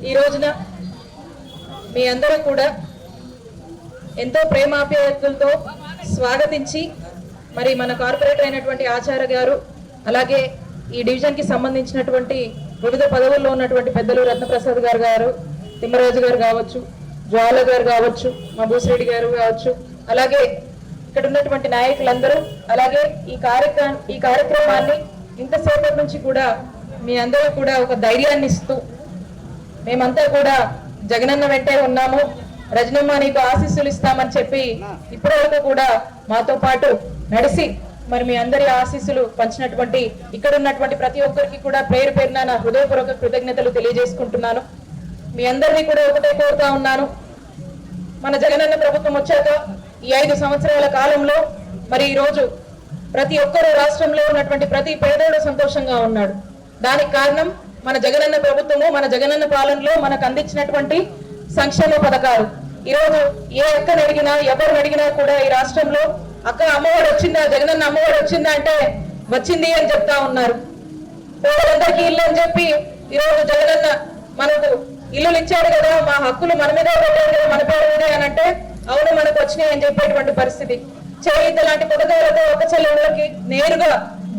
ఈ రోజున మీ అందరూ కూడా ఎంతో ప్రేమాప్యాయతలతో స్వాగతించి మరి మన కార్పొరేటర్ అయినటువంటి ఆచార్య గారు అలాగే ఈ డివిజన్కి సంబంధించినటువంటి వివిధ పదవుల్లో ఉన్నటువంటి పెద్దలు రత్నప్రసాద్ గారు గారు తిమ్మరాజు గారు కావచ్చు జ్వాల గారు కావచ్చు మా గారు కావచ్చు అలాగే ఇక్కడ ఉన్నటువంటి నాయకులందరూ అలాగే ఈ కార్యక్రమం ఈ కార్యక్రమాన్ని ఇంతసేపటి నుంచి కూడా మీ అందరూ కూడా ఒక ధైర్యాన్ని ఇస్తూ మేమంతా కూడా జగనన్న వెంటే ఉన్నాము. రజనమ్మ నీకు ఆశీస్సులు ఇస్తామని చెప్పి ఇప్పటివరకు కూడా మాతో పాటు నడిసి మరి మీ అందరి ఆశీస్సులు పంచినటువంటి ఇక్కడ ఉన్నటువంటి ప్రతి ఒక్కరికి కూడా పేరు పేరున నా హృదయపూర్వక కృతజ్ఞతలు తెలియజేసుకుంటున్నాను. మీ అందరినీ కూడా ఒకటే కోరుతా ఉన్నాను. మన జగనన్న ప్రభుత్వం వచ్చాక ఈ ఐదు సంవత్సరాల కాలంలో మరి ఈ రోజు ప్రతి ఒక్కరూ రాష్ట్రంలో ఉన్నటువంటి ప్రతి పేదోడు సంతోషంగా ఉన్నాడు. దానికి కారణం మన జగనన్న ప్రభుత్వము మన జగనన్న పాలనలో మనకు అందించినటువంటి సంక్షేమ పథకాలు. ఈ రోజు ఏ ఎక్కడ అడిగినా ఎవరు అడిగినా కూడా ఈ రాష్ట్రంలో అక్క అమ్మఒడి వచ్చిందా జగనన్న అమ్మఒడి వచ్చిందా అంటే వచ్చింది అని చెప్తా ఉన్నారు. పేదలందరికీ ఇల్లు అని చెప్పి ఈరోజు జగనన్న మనకు ఇల్లులు ఇచ్చాడు కదా మా హక్కులు మన మీద పెట్టాడు కదా మన పేరు మీద అని అంటే అవును మనకు వచ్చినాయి అని చెప్పేటువంటి పరిస్థితి. చేయిత లాంటి పథకాలతో ఒక చెల్లెళ్ళకి నేరుగా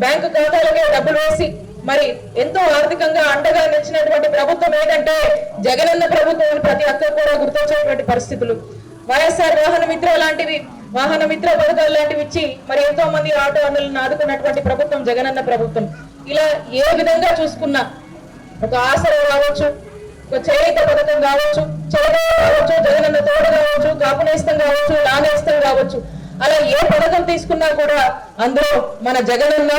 బ్యాంకు ఖాతాలకే డబ్బులు వేసి మరి ఎంతో ఆర్థికంగా అండగా నిలిచినటువంటి ప్రభుత్వం ఏంటంటే జగనన్న ప్రభుత్వం ప్రతి ఒక్కరు కూడా గుర్తొచ్చేటువంటి పరిస్థితులు. వైఎస్ఆర్ వాహన మిత్ర లాంటివి వాహన మిత్ర పథకాలు లాంటివి ఇచ్చి మరి ఎంతో మంది ఆటో అన్నులను ఆదుకున్నటువంటి ప్రభుత్వం జగనన్న ప్రభుత్వం. ఇలా ఏ విధంగా చూసుకున్నా ఒక ఆసరా కావచ్చు ఒక చేయిత పథకం కావచ్చు చేత కావచ్చు జగనన్న తోడు కావచ్చు కాపునేస్తం కావచ్చు నానేస్తం కావచ్చు. అలా ఏ పథకం తీసుకున్నా కూడా అందులో మన జగనన్న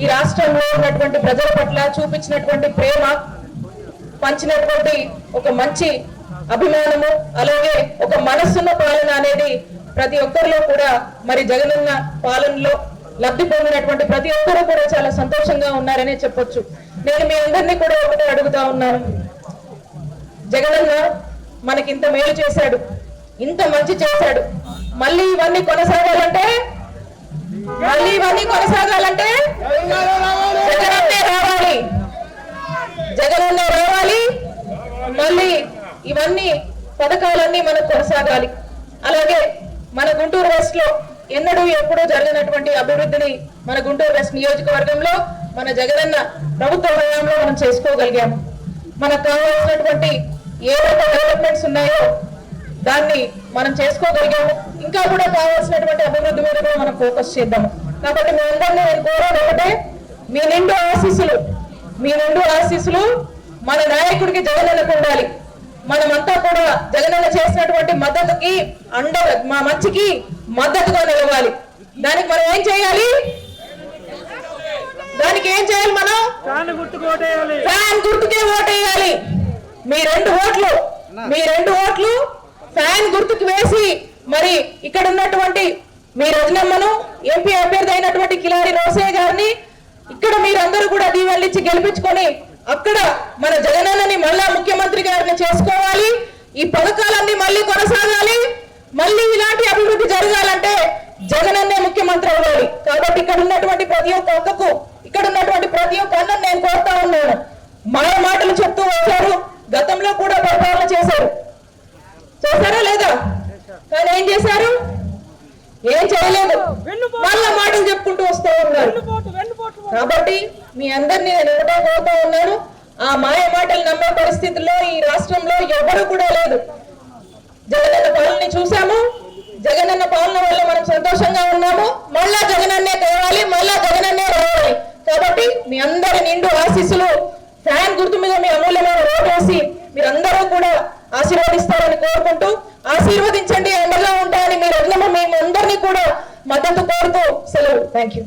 ఈ రాష్ట్రంలో ఉన్నటువంటి ప్రజల పట్ల చూపించినటువంటి ప్రేమ పంచినటువంటి ఒక మంచి అభిమానము అలాగే ఒక మనస్సున్న పాలన అనేది ప్రతి ఒక్కరిలో కూడా మరి జగనన్న పాలనలో లబ్ధి పొందినటువంటి ప్రతి ఒక్కరూ కూడా చాలా సంతోషంగా ఉన్నారనే చెప్పొచ్చు. నేను మీ అందరినీ కూడా ఒకటే అడుగుతా ఉన్నాను. జగనన్న మనకి ఇంత మేలు చేశాడు. ఇంత మంచి చేశాడు. మళ్ళీ ఇవన్నీ కొనసాగాలంటే మళ్ళీ ఇవన్నీ కొనసాగాలంటే జగనన్నే రావాలి. జగనన్న రావాలి. మళ్ళీ ఇవన్నీ పథకాలన్నీ మనకు కొనసాగాలి. అలాగే మన గుంటూరు వెస్ట్లో ఎన్నడూ ఎప్పుడూ జరిగినటువంటి అభివృద్ధిని మన గుంటూరు వెస్ట్ నియోజకవర్గంలో మన జగనన్న ప్రభుత్వ హయాంలో మనం చేసుకోగలిగాము. మనకు కావాల్సినటువంటి ఏవైతే డెవలప్మెంట్స్ ఉన్నాయో దాన్ని మనం చేసుకోగలిగాము. ఇంకా కూడా కావాల్సినటువంటి అభివృద్ధి మీద కూడా మనం ఫోకస్ చేద్దాము కాబట్టి మీ అందరినీ నేను కోరేది ఒకటే మీ నిండు ఆశీస్సులు మీ నిండు ఆశీస్సులు మన నాయకుడికి జగనన్నకు ఉండాలి. మనమంతా కూడా జగనన్న చేసినటువంటి మద్దతుకి అండ మా మంచికి మద్దతుగా నిలవాలి. దానికి మనం ఏం చేయాలి? దానికి ఏం చేయాలి మనం? ఫ్యాన్ గుర్తుకే ఓటేయాలి. మీ రెండు ఓట్లు మీ రెండు ఓట్లు ఫ్యాన్ గుర్తుకు వేసి మరి ఇక్కడ ఉన్నటువంటి మీ రజనమ్మను ఎంపీ అభ్యర్థి అయినటువంటి కిలారి రోసయ్య గారిని ఇక్కడ మీరందరూ కూడా దీవెళ్ళిచ్చి గెలిపించుకొని అక్కడ మన జగనన్నని మళ్ళా ముఖ్యమంత్రి గారిని చేసుకోవాలి. ఈ పథకాలన్నీ మళ్ళీ కొనసాగాలి. మళ్ళీ ఇలాంటి అభివృద్ధి జరగాలంటే జగనన్నే ముఖ్యమంత్రి అవ్వాలి. కాబట్టి ఇక్కడ ఉన్నటువంటి ప్రతి ఒక్క అక్కకు ఇక్కడ ఉన్నటువంటి ప్రతి ఒక్క అన్నను నేను కోరుతా ఉన్నాను. మాయ మాటలు చెప్తూ వచ్చారు. గతంలో కూడా పరిపాలన చేశారు. చేశారా లేదా? కానీ ఏం చేశారు? ఏం చేయలేదు. మళ్ళా మాటలు చెప్పుకుంటూ వస్తూ ఉన్నారు. కాబట్టి మీ అందరినీ నేను ఒకటే కోరుతా ఉన్నాను. ఆ మాయ మాటలు నమ్మే పరిస్థితుల్లో ఈ రాష్ట్రంలో ఎవరు కూడా లేదు. జగనన్న పాలనని చూసాము జగనన్న పాలన వల్ల మనం సంతోషంగా ఉన్నాము. మళ్ళా జగనన్నే కావాలి మళ్ళా జగనన్నే రావాలి. కాబట్టి మీ అందరి నిండు ఆశీస్సులు ఫ్యాన్ గుర్తు మీద మీ కూడా ఆశీర్వదిస్తారని కోరుకుంటూ ఆశీర్వదించండి అండగా ఉంటాయని మీరు అందరినీ కూడా మద్దతు కోరుతూ సెలవు. Thank you